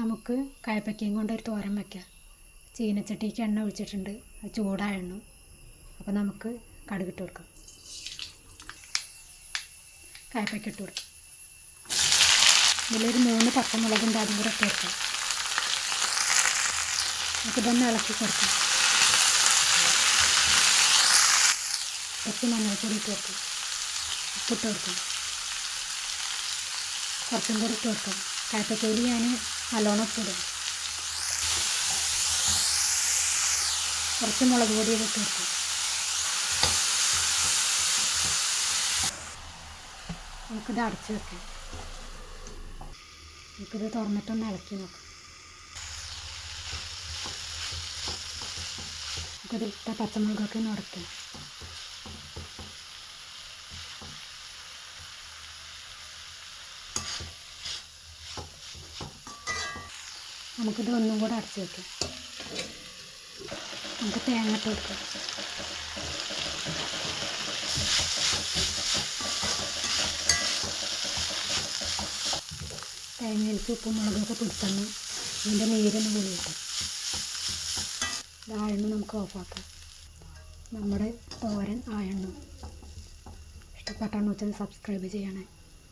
നമുക്ക് കയ്പ്പയ്ക്കയും കൊണ്ടൊരു തോരൻ വയ്ക്കാം ചീനച്ചട്ടിക്ക് എണ്ണ ഒഴിച്ചിട്ടുണ്ട്. ചൂടായ എണ്ണ. അപ്പോൾ നമുക്ക് കടുകിട്ട് കൊടുക്കാം. കയപ്പയ്ക്ക് ഇട്ട് കൊടുക്കാം. ഇതിലൊരു മൂന്ന് പച്ചമുളകുണ്ട് അതും കൂടെ ഇട്ട് കൊടുക്കാം. നമുക്കിതൊന്ന് ഇളക്കി കൊടുക്കാം. കുറച്ച് മഞ്ഞൾപ്പൊടി ഇട്ട് കൊടുക്കാം. ഉപ്പിട്ട് കൊടുക്കാം. കുറച്ചും കൂടി ഇട്ട് കൊടുക്കാം. കയ്പ്പക്കയിൽ ഞാൻ നല്ലോണം ഇട്ടിടും കുറച്ച് മുളക് പൊടി ഇട്ട് നമുക്കിത് അടച്ച് വെക്കാം. നമുക്കിത് തുറന്നിട്ടൊന്ന് ഇളക്കി നോക്കാം. നമുക്കിത് ഇട്ട പച്ചമുളകൊക്കെ ഒന്ന് ഉടക്കാം നമുക്കിത് ഒന്നും കൂടെ അടച്ച് വെക്കാം. നമുക്ക് തേങ്ങ ഇട്ട് കൊടുക്കാം. തേങ്ങയിലേക്ക് ഉപ്പും മുളകൊക്കെ പിടിച്ചെന്ന് ഇതിന്റെ നീരൊന്ന് കൂടി കിട്ടും ഇതായെണ്ണം നമുക്ക് ഓഫാക്കാം. നമ്മുടെ തോരൻ ആയണ്ണു ഇഷ്ടപ്പെട്ടാണെന്ന് വെച്ചാൽ സബ്സ്ക്രൈബ് ചെയ്യണേ.